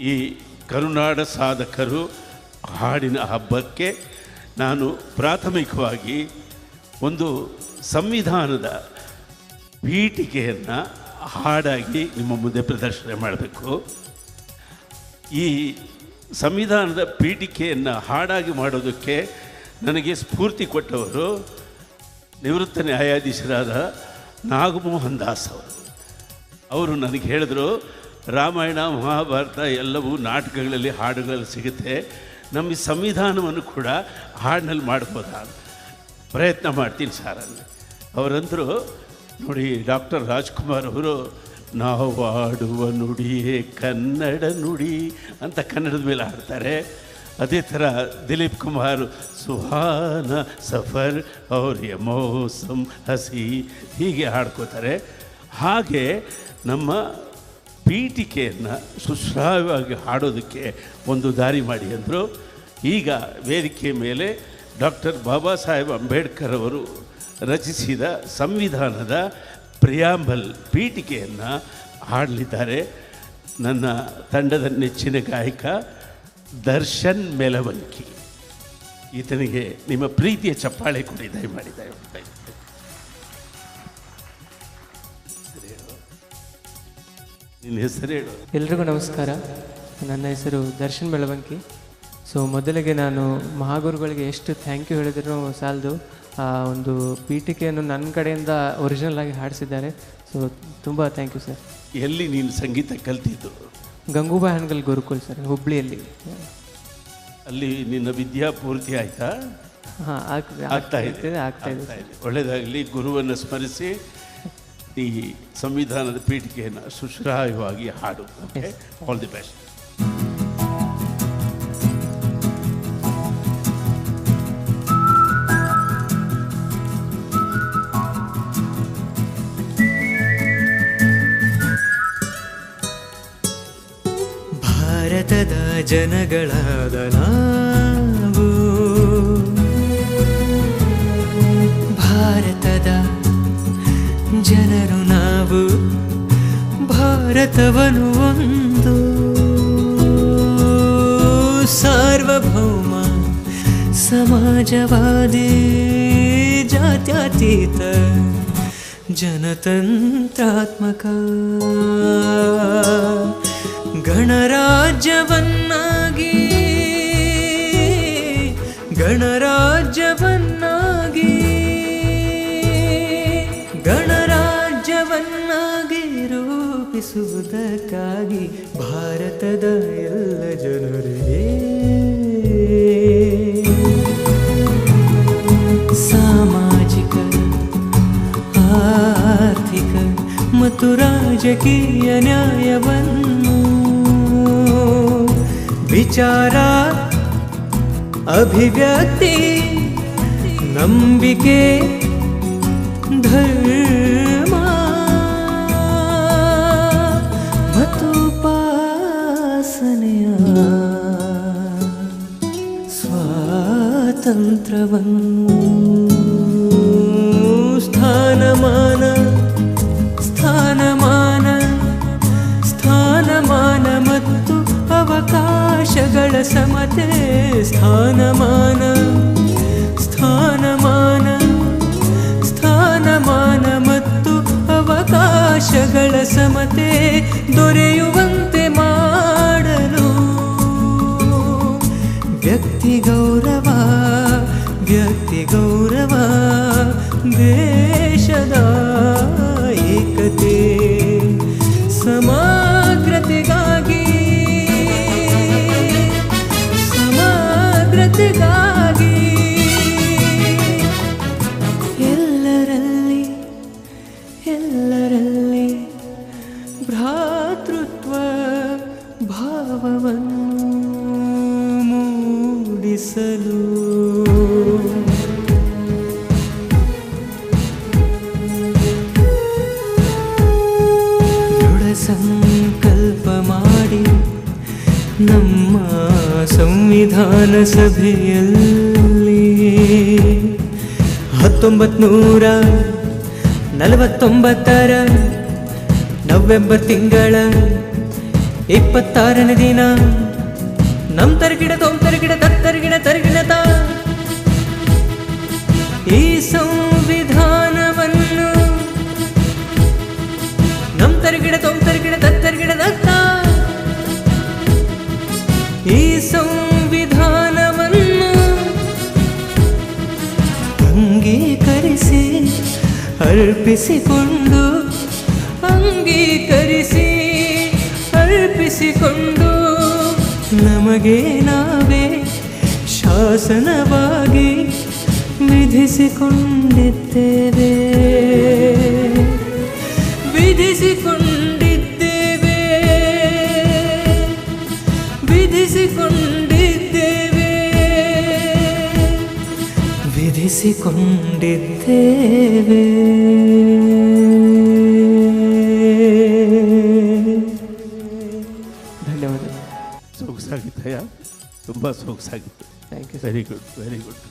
ಈ ಕರುನಾಡ ಸಾಧಕರು ಹಾಡಿನ ಹಬ್ಬಕ್ಕೆ ನಾನು ಪ್ರಾಥಮಿಕವಾಗಿ ಒಂದು ಸಂವಿಧಾನದ ಪೀಠಿಕೆಯನ್ನು ಹಾಡಾಗಿ ನಿಮ್ಮ ಮುಂದೆ ಪ್ರದರ್ಶನ ಮಾಡಬೇಕು. ಈ ಸಂವಿಧಾನದ ಪೀಠಿಕೆಯನ್ನು ಹಾಡಾಗಿ ಮಾಡೋದಕ್ಕೆ ನನಗೆ ಸ್ಫೂರ್ತಿ ಕೊಟ್ಟವರು ನಿವೃತ್ತ ನ್ಯಾಯಾಧೀಶರಾದ ನಾಗಮೋಹನ್ ದಾಸ್ ಅವರು. ಅವರು ನನಗೆ ಹೇಳಿದ್ರು ರಾಮಾಯಣ, ಮಹಾಭಾರತ ಎಲ್ಲವೂ ನಾಟಕಗಳಲ್ಲಿ, ಹಾಡುಗಳಲ್ಲಿ ಸಿಗುತ್ತೆ. ನಮ್ಮ ಸಂವಿಧಾನವನ್ನು ಕೂಡ ಹಾಡಿನಲ್ಲಿ ಮಾಡ್ಬೋದಾ ಪ್ರಯತ್ನ ಮಾಡ್ತೀನಿ ಸರ್ ಅಲ್ಲಿ. ಅವರಂದರು, ನೋಡಿ ಡಾಕ್ಟರ್ ರಾಜ್ಕುಮಾರ್ ಅವರು, ನಾವು ಆಡುವ ನುಡಿಯೇ ಕನ್ನಡ ನುಡಿ ಅಂತ ಕನ್ನಡದ ಮೇಲೆ ಹಾಡ್ತಾರೆ. ಅದೇ ಥರ ದಿಲೀಪ್ ಕುಮಾರ್, ಸುಹಾನ ಸಫರ್ ಅವ್ರ ಮೋಸಂ ಹಸಿ ಹೀಗೆ ಹಾಡ್ಕೋತಾರೆ. ಹಾಗೆ ನಮ್ಮ ಪೀಠಿಕೆಯನ್ನು ಸುಶ್ರಾವ್ಯವಾಗಿ ಹಾಡೋದಕ್ಕೆ ಒಂದು ದಾರಿ ಮಾಡಿ ಅಂದರು. ಈಗ ವೇದಿಕೆ ಮೇಲೆ ಡಾಕ್ಟರ್ ಬಾಬಾ ಸಾಹೇಬ್ ಅಂಬೇಡ್ಕರ್ ಅವರು ರಚಿಸಿದ ಸಂವಿಧಾನದ ಪ್ರಿಯಾಂಬಲ್ ಪೀಠಿಕೆಯನ್ನು ಹಾಡಲಿದ್ದಾರೆ. ನನ್ನ ತಂಡದ ನೆಚ್ಚಿನ ಗಾಯಕ ದರ್ಶನ್ ಮೆಲವಂಕಿ ಈತನಿಗೆ ನಿಮ್ಮ ಪ್ರೀತಿಯ ಚಪ್ಪಾಳೆ ಕೊಡಿ ದಯಮಾಡಿ ದಯಮಾಡಿ. ನಿನ್ನ ಹೆಸರು ಹೇಳು. ಎಲ್ರಿಗೂ ನಮಸ್ಕಾರ. ನನ್ನ ಹೆಸರು ದರ್ಶನ್ ಬೆಳವಂಕಿ ಸೊ ಮೊದಲಿಗೆ ನಾನು ಮಹಾಗುರುಗಳಿಗೆ ಎಷ್ಟು ಥ್ಯಾಂಕ್ ಯು ಹೇಳಿದ್ರು ಸಾಲದು ಆ ಒಂದು ಪೀಠಿಕೆಯನ್ನು ನನ್ನ ಕಡೆಯಿಂದ ಒರಿಜಿನಲ್ ಆಗಿ ಹಾಡಿಸಿದ್ದಾರೆ. ಸೊ ತುಂಬ ಥ್ಯಾಂಕ್ ಯು ಸರ್ ಎಲ್ಲಿ ನೀನು ಸಂಗೀತ ಕಲ್ತಿದ್ದು? ಗಂಗೂಬಾಯಿ ಹ್ಯಾನ್ಗಲ್ ಗುರುಕುಲ್ ಸರ್ ಹುಬ್ಳಿಯಲ್ಲಿ. ಅಲ್ಲಿ ನಿನ್ನ ವಿದ್ಯಾ ಪೂರ್ತಿ ಆಯ್ತಾ? ಹಾಂ ಆಗ್ತಾ ಇದೆ. ಆಗ್ತಾ ಇದೆ ಆಗ್ತಾ ಇದೆ. ಒಳ್ಳೆಯದಾಗಲಿ ಗುರುವನ್ನು ಸ್ಮರಿಸಿ ಈ ಸಂವಿಧಾನದ ಪೀಠಿಕೆಯನ್ನು ಸುಶ್ರಾವ್ಯವಾಗಿ ಹಾಡು ಓಕೆ ಆಲ್ ದಿ ಬೆಸ್ಟ್ ಭಾರತದ ಜನಗಳಾದ ನಾವು ಭಾರತವನು ಒಂದು ಸಾರ್ವಭೌಮ ಸಮಾಜವಾದಿ ಜಾತ್ಯತೀತ ಜನತಂತ್ರಾತ್ಮಕ ಗಣರಾಜ್ಯವನ್ನಾಗಿ ರೂಪಿಸುವುದಕ್ಕಾಗಿ ಭಾರತದ ಎಲ್ಲ ಜನರೇ. ಸಾಮಾಜಿಕ ಆರ್ಥಿಕ ಮತ್ತು ರಾಜಕೀಯ ನ್ಯಾಯವನ್ನು ವಿಚಾರ ಅಭಿವ್ಯಕ್ತಿ ನಂಬಿಕೆ ಧರ್ಮ ಉಪಾಸನೆಯ ಸ್ವಾತಂತ್ರ್ಯವನ್ನು ಸ್ಥಾನಮಾನ ಸ್ಥಾನಮಾನ ಸ್ಥಾನಮಾನ ಮತ್ತು ಅವಕಾಶಗಳ ಸಮತೆ, ಸ್ಥಾನಮಾನ ಸ್ಥಾನಮಾನ ಸ್ಥಾನಮಾನ ಮತ್ತು ಅವಕಾಶಗಳ ಸಮತೆ ದೊರೆಯುವಂತೆ ವ್ಯಕ್ತಿ ಗೌರವ ದೇಶದ ಏಕತೆ ಸಮಗ್ರತೆಗಾಗಿ ಸಮಗ್ರತೆಗಾಗಿ ಎಲ್ಲರಲ್ಲಿ ಎಲ್ಲರಲ್ಲಿ ಭ್ರಾತೃತ್ವ ಭಾವವನ್ನು ಸಂಕಲ್ಪ ಮಾಡಿ ನಮ್ಮ ಸಂವಿಧಾನ ಸಭೆಯಲ್ಲಿ ಹತ್ತೊಂಬತ್ತು ನೂರ ನಲವತ್ತೊಂಬತ್ತರ ನವೆಂಬರ್ ತಿಂಗಳ ಇಪ್ಪತ್ತಾರನೇ ದಿನ. ನಮ್ಮ ತರಗಿಡ ತರಗಿಡ, ತತ್ತರಗಿಡ, ತರಗಿಡ ಈ ಈ ಸಂವಿಧಾನವನ್ನು ಅಂಗೀಕರಿಸಿ ಅರ್ಪಿಸಿಕೊಂಡು ಅಂಗೀಕರಿಸಿ ಅರ್ಪಿಸಿಕೊಂಡು ನಮಗೆ ನಾವೇ ಶಾಸನವಾಗಿ ವಿಧಿಸಿಕೊಂಡಿದ್ದೇವೆ. ವಿಧಿಸಿಕೊಂಡಿದ್ದೇವೆ ಧನ್ಯವಾದ ಸೊಗಸಾಗಿತ್ತಯ್ಯ ತುಂಬ ಸೊಗಸಾಗಿತ್ತು thank you very good very good